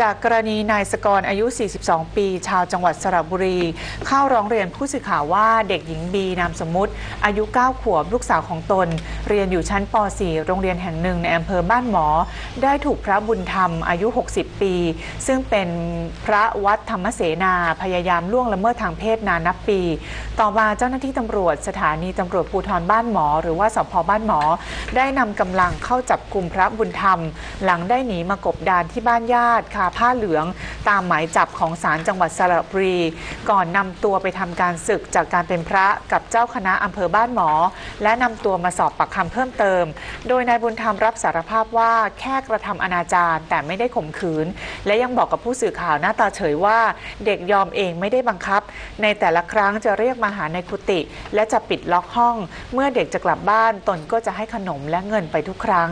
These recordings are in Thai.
จากกรณีนายสกรอายุ 42 ปี ชาวจังหวัดสระบุรี เข้าร้องเรียนผู้สื่อข่าวว่าเด็กหญิงบีนามสมมติ อายุ 9 ขวบลูกสาวของตน เรียนอยู่ชั้นป .4 โรงเรียนแห่งหนึ่งในอำเภอบ้านหมอ ได้ถูกพระบุญธรรมอายุ 60 ปี ซึ่งเป็นพระวัดธรรมเสนาพยายามล่วงละเมิดทางเพศนานนับปี ต่อมาเจ้าหน้าที่ตำรวจสถานีตำรวจภูธรบ้านหมอ หรือว่าสพบ้านหมอ ได้นำกำลังเข้าจับกลุ่มพระบุญธรรม หลังได้หนีมากบดานที่บ้านญาติคาผ้าเหลือง ตามหมายจับของศาลจังหวัดสระบุรี ก่อนนำตัวไปทำการศึกจากการเป็นพระกับเจ้าคณะอำเภอบ้านหมอ และนำตัวมาสอบปากคำเพิ่มเติม โดยนายบุญธรรมรับสารภาพว่าแค่กระทำอนาจารแต่ไม่ได้ข่มขืน และยังบอกกับผู้สื่อข่าวหน้าตาเฉยว่า เด็กยอมเองไม่ได้บังคับ ในแต่ละครั้งจะเรียกมาหาในกุฏิและจะปิดล็อกห้อง เมื่อเด็กจะกลับบ้านตนก็จะให้ขนมและเงินไปทุกครั้ง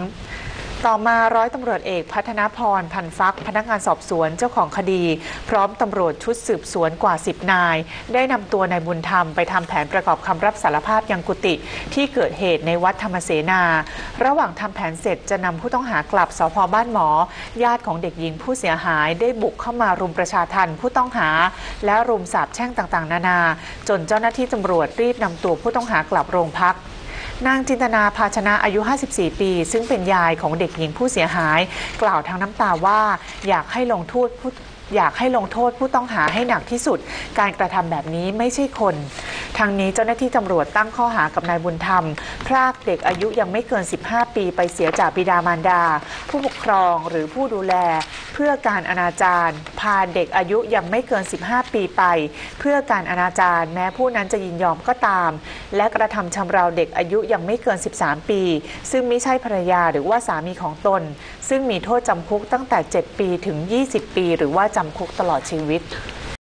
ต่อมาร้อยตำรวจเอกพัฒนพรพันฟัก พนักงานสอบสวนเจ้าของคดี พร้อมตำรวจชุดสืบสวนกว่า 10 นาย ได้นำตัวนายบุญธรรมไปทำแผนประกอบคำรับสารภาพยังกุฏิที่เกิดเหตุในวัดธรรมเสนา ระหว่างทำแผนเสร็จจะนำผู้ต้องหากลับสพบ้านหมอ ญาติของเด็กหญิงผู้เสียหายได้บุกเข้ามารุมประชาทันผู้ต้องหา และรุมสาบแช่งต่างๆ นานา จนเจ้าหน้าที่ตำรวจรีบนำตัวผู้ต้องหากลับโรงพัก นางจินตนาภาชนะอายุ 54 ปี ซึ่งเป็นยายของเด็กหญิงผู้เสียหาย กล่าวทางน้ำตาว่าอยากให้ลงโทษผู้อยากให้ลงโทษผู้ต้องหาให้หนักที่สุด การกระทำแบบนี้ไม่ใช่คน ทางนี้เจ้าหน้าที่ตำรวจตั้งข้อหากับนายบุญธรรม พรากเด็กอายุยังไม่เกิน 15 ปีไปเสียจากบิดามารดา ผู้ปกครองหรือผู้ดูแล พื่อการอนาจารพาเด็กอายุยังไม่เกิน 15 ปีไป เพื่อการอนาจารแม้ผู้นั้นจะยินยอมก็ตาม และกระทำชำเราเด็กอายุยังไม่เกิน 13 ปี ซึ่งไม่ใช่ภรรยาหรือว่าสามีของตน ซึ่งมีโทษจำคุกตั้งแต่ 7 ปีถึง 20 ปี หรือว่าจำคุกตลอดชีวิต